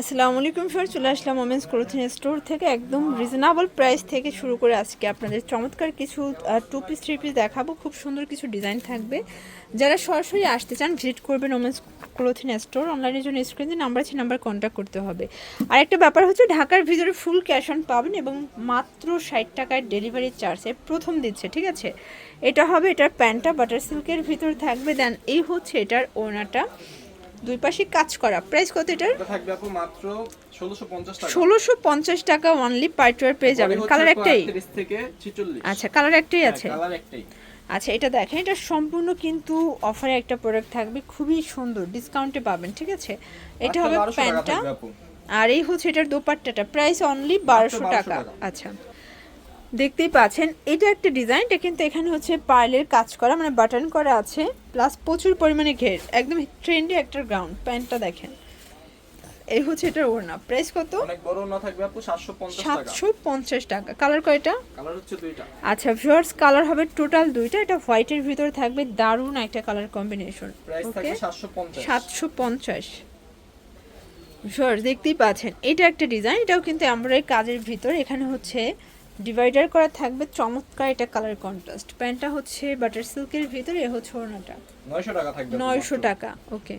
আসসালামু আলাইকুম স্যার চলে আসলাম ওমেন্স ক্লোথিং স্টোর থেকে একদম রিজনেবল প্রাইস থেকে শুরু করে আজকে আপনাদের চমৎকার কিছু টু পিস থ্রি পিস দেখাবো। খুব সুন্দর কিছু ডিজাইন থাকবে। যারা সরাসরি আসতে চান ভিজিট করবেন ওমেন্স ক্লোথিং স্টোর অনলাইনের জন্য স্ক্রিনে নাম্বার আছে নাম্বার কন্ট্যাক্ট করতে হবে। আর একটা ব্যাপার হচ্ছে, ঢাকার ভিতরে ফুল ক্যাশ অন পাবেন এবং মাত্র ষাট টাকার ডেলিভারি চার্জে প্রথম দিচ্ছে, ঠিক আছে? এটা হবে, এটার প্যান্টটা বাটার সিল্কের ভিতর থাকবে। দেন এই হচ্ছে এটার ওনাটা। দুই পাশে কাজ করা। প্রাইস কত এটার? থাকবে আপু মাত্র 1650 টাকা। ষোলোশো পঞ্চাশ টাকা অনলি পার্টওয়ার পেয়ে যাবেন। কালার একটাই? থেকে 46 আচ্ছা কালার একটাই আছে? কালার একটাই। আচ্ছা এটা দেখেন এটা সম্পূর্ণ কিন্তু অফারে একটা প্রোডাক্ট থাকবে খুবই সুন্দর ডিসকাউন্টে পাবেন ঠিক আছে? এটা হবে মাত্র 1200 টাকা প্যান্টটা। আর এই হচ্ছে এটার দোপাট্টাটা। প্রাইস অনলি বারোশো 1200 টাকা টাকা। আচ্ছা। দেখতেই পাচ্ছেন এটা একটা ডিজাইন এটা কিন্তু এখানে হচ্ছে পার্লের কাজ করা মানে বাটন করা আছে প্লাস প্রচুর পরিমাণে ঘের একদম ট্রেন্ডি একটা গ্রাউন্ড প্যান্টটা দেখেন। এই হচ্ছে এটার ওড়না প্রাইস কত? অনেক বড় থাকবে আপু 750 টাকা। সাতশো পঞ্চাশ টাকা কালার কয়টা? কালার হচ্ছে দুইটা। আচ্ছা ভিউয়ার্স কালার হবে টোটাল দুইটা এটা হোয়াইটের ভিতরে থাকবে দারুণ একটা কালার কম্বিনেশন প্রাইস থাকবে 750 সাতশো পঞ্চাশ। ভিউয়ার্স দেখতেই পাচ্ছেন এটা একটা ডিজাইন এটাও কিন্তু আমরা এই কাজের ভিতর এখানে হচ্ছে ডিভাইডার করা থাকবে চমৎকার এটা কালার কন্ট্রাস্ট প্যান্টটা হচ্ছে বাটার সিল্কের ভিতরে এ হচ্ছে ওড়নাটা। 900 টাকা থাকবে নয়শো। টাকা ওকে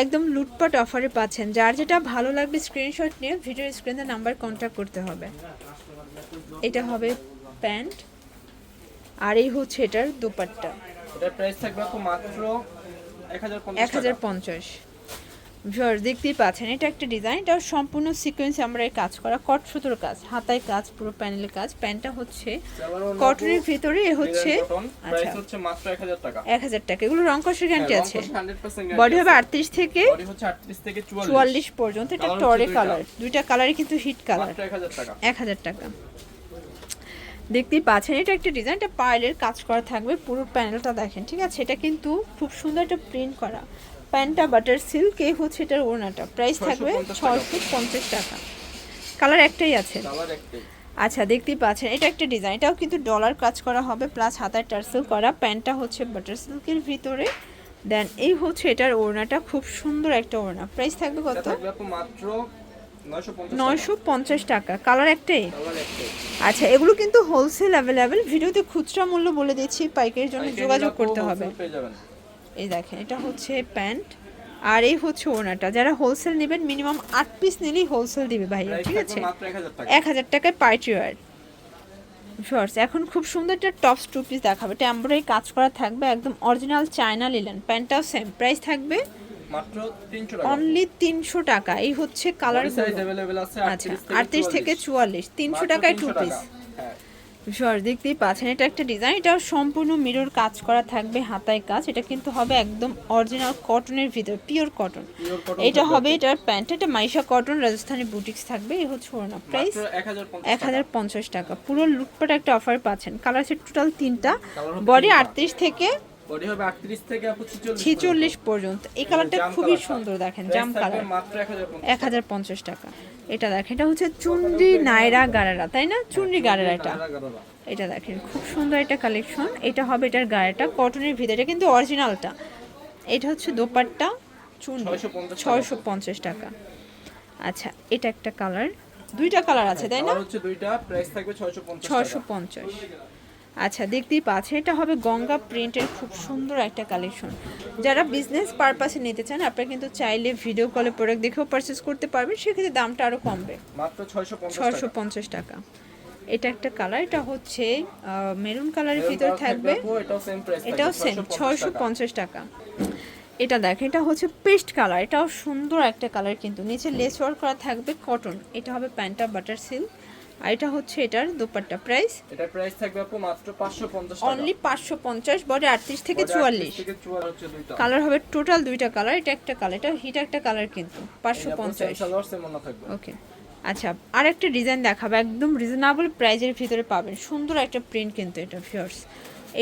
একদম লুটপাট অফারে পাচ্ছেন। যার যেটা ভালো লাগবে স্ক্রিনশট নিয়ে ভিডিও স্ক্রিনে নাম্বার কন্ট্যাক্ট করতে হবে। এটা হবে প্যান্ট আর এই হচ্ছে এটার দোপাট্টা। এটার প্রাইস থাকবে মাত্র 1050 এক হাজার পঞ্চাশ। ভিউয়ার্স দেখতেই পাচ্ছেন এটা একটা ডিজাইন এটা সম্পূর্ণ সিকোয়েন্সে আমরা কাজ করা কট সুতোর কাজ হাতায় কাজ পুরো প্যানেলের কাজ প্যান্টটা হচ্ছে কটনের ভিতরে এ হচ্ছে প্রাইস আচ্ছা। হচ্ছে মাত্র 1000 টাকা। এক হাজার টাকা এগুলো রং কষের গ্যারান্টি আছে। রং কষ 100% বডি হবে guarantee আটত্রিশ থেকে বডি হচ্ছে 38 থেকে 44 চুয়াল্লিশ পর্যন্ত এটা টরে কালার দুইটা। কালারই কিন্তু হিট কালার মাত্র 1000 টাকা। এক হাজার টাকা। দেখতেই পাচ্ছেন এটা একটা ডিজাইন এটা পার্লের কাজ করা থাকবে পুরো প্যানেলটা দেখেন ঠিক আছে? এটা কিন্তু খুব সুন্দর একটা প্রিন্ট করা। প্যান্টটা বাটার সিল্ক এই হচ্ছে এটার ওড়নাটা। প্রাইস থাকবে 650 টাকা। ছয়শো পঞ্চাশ টাকা। কালার একটাই আছে। আচ্ছা দেখতেই পাচ্ছেন এটা একটা ডিজাইন এটাও কিন্তু ডলার কাজ করা হবে প্লাস হাতায় টার্সেল করা। প্যান্টটা হচ্ছে বাটার সিল্কের ভিতরে। দেন এই হচ্ছে এটার ওড়নাটা খুব সুন্দর একটা ওড়না। প্রাইস থাকবে কত? মাত্র নয়শো পঞ্চাশ টাকা। কালার একটাই? আচ্ছা এগুলো কিন্তু হোলসেল অ্যাভেলেবেল ভিডিওতে খুচরা মূল্য বলে দিচ্ছি পাইকারির জন্য যোগাযোগ করতে হবে। এই দেখেন এটা হচ্ছে প্যান্ট আর এই হচ্ছে ওনাটা যারা হোলসেল নেবেন মিনিমাম আট পিস নিলেই হোলসেল দিবে ভাইয়া ঠিক আছে? এক হাজার টাকায় পার্টি ওয়ার শর্টস এখন খুব সুন্দর একটা টপস টু পিস দেখাবে। টেম্পোরারি কাজ করা থাকবে একদম অরিজিনাল চায়না লিলেন প্যান্টটাও সেম প্রাইস থাকবে। অনলি তিনশো টাকা। এই হচ্ছে কালার আচ্ছা আটত্রিশ থেকে চুয়াল্লিশ। তিনশো টাকায় টু পিস সর দেখতেই পাচ্ছেন এটা একটা ডিজাইন এটা সম্পূর্ণ মিরর কাজ করা থাকবে হাতায় কাজ এটা কিন্তু হবে একদম অরিজিনাল কটনের ভিতর পিওর কটন এটা হবে এটার প্যান্ট এটা মাইশা কটন রাজস্থানি বুটিক্স থাকবে এই হচ্ছে ওড়না প্রাইস 1050 এক হাজার পঞ্চাশ টাকা। পুরো লুটপাট একটা অফার পাচ্ছেন। কালার সেট টোটাল তিনটা। বডি। আটত্রিশ থেকে বডি হবে 38 থেকে 46 পর্যন্ত। এই কালারটা খুবই সুন্দর দেখেন জাম কালার। মাত্র 1050 এক হাজার পঞ্চাশ টাকা। এটা দেখেন এটা হচ্ছে চুন্ডি নায়রা গারারা তাই না? চুন্ডি গারারা এটা। এটা দেখেন খুব সুন্দর একটা কালেকশন। এটা হবে এটার গায়েটা কটনের ভিতরে। এটা কিন্তু অরিজিনালটা। এটা হচ্ছে দোপাট্টা চুন 650 টাকা। আচ্ছা এটা একটা কালার। দুইটা কালার আছে তাই না? কালার হচ্ছে দুইটা। প্রাইস থাকবে 650 ছয়শো টাকা। পঞ্চাশ। আচ্ছা দেখতেই পাচ্ছেন এটা হবে গঙ্গা প্রিন্টের খুব সুন্দর একটা কালেকশন। যারা বিজনেস পারপাসে নিতে চান আপনারা কিন্তু চাইলে ভিডিও কলে প্রোডাক্ট দেখেও পারচেস করতে পারবেন সেক্ষেত্রে দামটা আরও কমবে। মাত্র 650 ছয়শো টাকা। পঞ্চাশ টাকা। এটা একটা কালার এটা হচ্ছে মেরুন কালারের ভিতরে থাকবে। এটাও সেম ছয়শো পঞ্চাশ টাকা। এটা দেখেন এটা হচ্ছে পেস্ট কালার এটাও সুন্দর একটা কালার কিন্তু। নিচে লেস ওয়ার্ক করা থাকবে কটন এটা হবে প্যান্টা বাটার সিল্ক আর এটা হচ্ছে এটার দোপাট্টা প্রাইস এটার প্রাইস থাকবে আপু মাত্র 550 টাকা। অনলি পাঁচশো পঞ্চাশ বডি আটত্রিশ থেকে Body চুয়াল্লিশ। 38 থেকে 44 হচ্ছে দুইটা। কালার হবে টোটাল দুইটা কালার এটা একটা কালার এটা হিট একটা কালার কিন্তু পাঁচশো এই আপু পঞ্চাশ। same সালোয়ার সেম ওনা থাকবে। ওকে আচ্ছা আর একটা ডিজাইন দেখাবো একদম রিজনেবল প্রাইজের ভিতরে পাবেন। সুন্দর একটা প্রিন্ট কিন্তু এটা ফিয়ার্স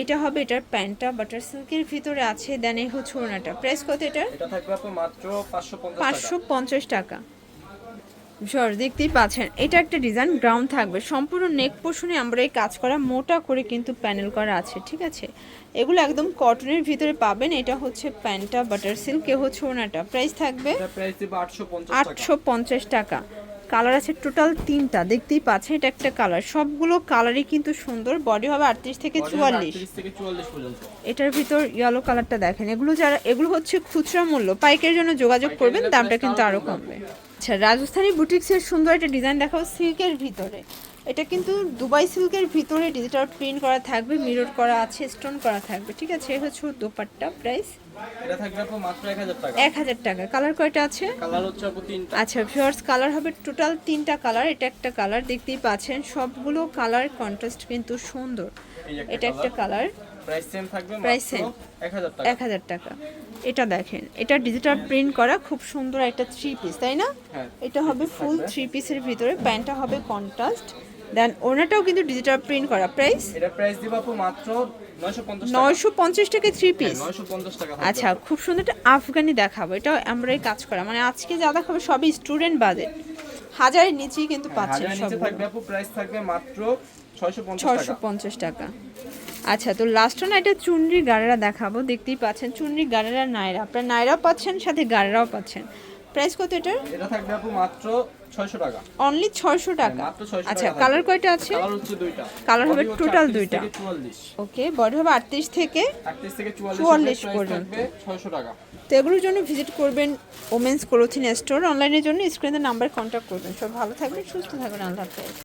এটা হবে এটার প্যান্টটা বাটার সিল্কের ভিতরে আছে দেন এই হচ্ছে ওড়নাটা। প্রাইস কত এটার? এটা থাকবে আপু মাত্র 550 টাকা। পাঁচশো পঞ্চাশ টাকা। জর দেখতেই পাচ্ছেন এটা একটা ডিজাইন গ্রাউন্ড থাকবে। সম্পূর্ণ নেক পোষণে আমরা এই কাজ করা মোটা করে কিন্তু প্যানেল করা আছে ঠিক আছে? এগুলো একদম কটনের ভিতরে পাবেন এটা হচ্ছে প্যান্টটা বাটার সিল্ক এ হচ্ছে ওনাটা প্রাইস থাকবে এটা প্রাইস দিব 850 টাকা। আটশো পঞ্চাশ টাকা। কালার আছে টোটাল তিনটা। দেখতেই পাচ্ছেন এটা একটা কালার সবগুলো কালারই কিন্তু সুন্দর। বডি হবে আটত্রিশ থেকে চুয়াল্লিশ। থেকে 44 পর্যন্ত। এটার ভিতর ইয়েলো কালারটা দেখেন। এগুলো যারা এগুলো হচ্ছে খুচরা মূল্য। পাইকের জন্য যোগাযোগ করবেন দামটা কিন্তু আরও আরও কমবে। কমবে আচ্ছা রাজস্থানী বুটিক্সের সুন্দর একটা ডিজাইন দেখাও সিল্কের ভিতরে। এটা কিন্তু দুবাই সিল্কের ভিতরে ডিজিটাল প্রিন্ট করা থাকবে মিরর করা আছে স্টোন করা থাকবে ঠিক আছে? এই হচ্ছে দোপাট্টা প্রাইস এটা থাকবে আপু মাত্র 1000 টাকা। এক হাজার টাকা। কালার কয়টা আছে? কালার হচ্ছে আপু তিনটা। আচ্ছা ভিউয়ার্স কালার হবে টোটাল তিনটা কালার এটা একটা কালার দেখতেই পাচ্ছেন। সবগুলো কালার কন্ট্রাস্ট কিন্তু সুন্দর। এটা একটা কালার প্রাইস সেম থাকবে মাত্র 1000 টাকা। এক হাজার টাকা। এটা দেখেন এটা ডিজিটাল প্রিন্ট করা খুব সুন্দর একটা থ্রি পিস তাই না? হ্যাঁ এটা হবে ফুল থ্রি পিসের ভিতরে। প্যান্টটা হবে কন্ট্রাস্ট দেন ওনাটাও কিন্তু ডিজিটাল প্রিন্ট করা প্রাইস এটা প্রাইস দিব আপু মাত্র 950 টাকা। নয়শো পঞ্চাশ টাকা থ্রি হ্যাঁ, পিস 950 টাকা আচ্ছা খুব সুন্দর একটা আফগানি দেখাবো। এটাও আমরাই কাজ করা। মানে আজকে যা দেখাবো সবই স্টুডেন্ট বাজেট হাজারের নিচেই কিন্তু পাচ্ছেন হাজারের নিচে সব থাকবে আপু প্রাইস থাকবে মাত্র 650 ছশো টাকা। আচ্ছা তো লাস্ট না এটা চুনরি গাড়েরা দেখাবো। দেখতেই পাচ্ছেন চুনরি গাড়েরা নায়রা। আপনারা নায়রাও পাচ্ছেন সাথে গাড়েরাও পাচ্ছেন। প্রাইস কত এটার? এটা থাকবে আপু মাত্র 600 টাকা। অনলি ছয়শো টাকা। মাত্র 600 টাকা আচ্ছা কালার কয়টা আছে? কালার হচ্ছে দুইটা। কালার হবে 38 দুইটা। 44 ওকে বড় হবে আটত্রিশ থেকে 38 থেকে 44 44 পর্যন্ত। থাকবে 600 টাকা। তো এগুলোর জন্য ভিজিট করবেন ওমেন্স ক্লোথিং স্টোর অনলাইনের জন্য স্ক্রিনে নাম্বার কন্ট্যাক্ট করবেন। সব ভালো থাকবেন সুস্থ থাকবেন। আল্লাহ হাফেজ।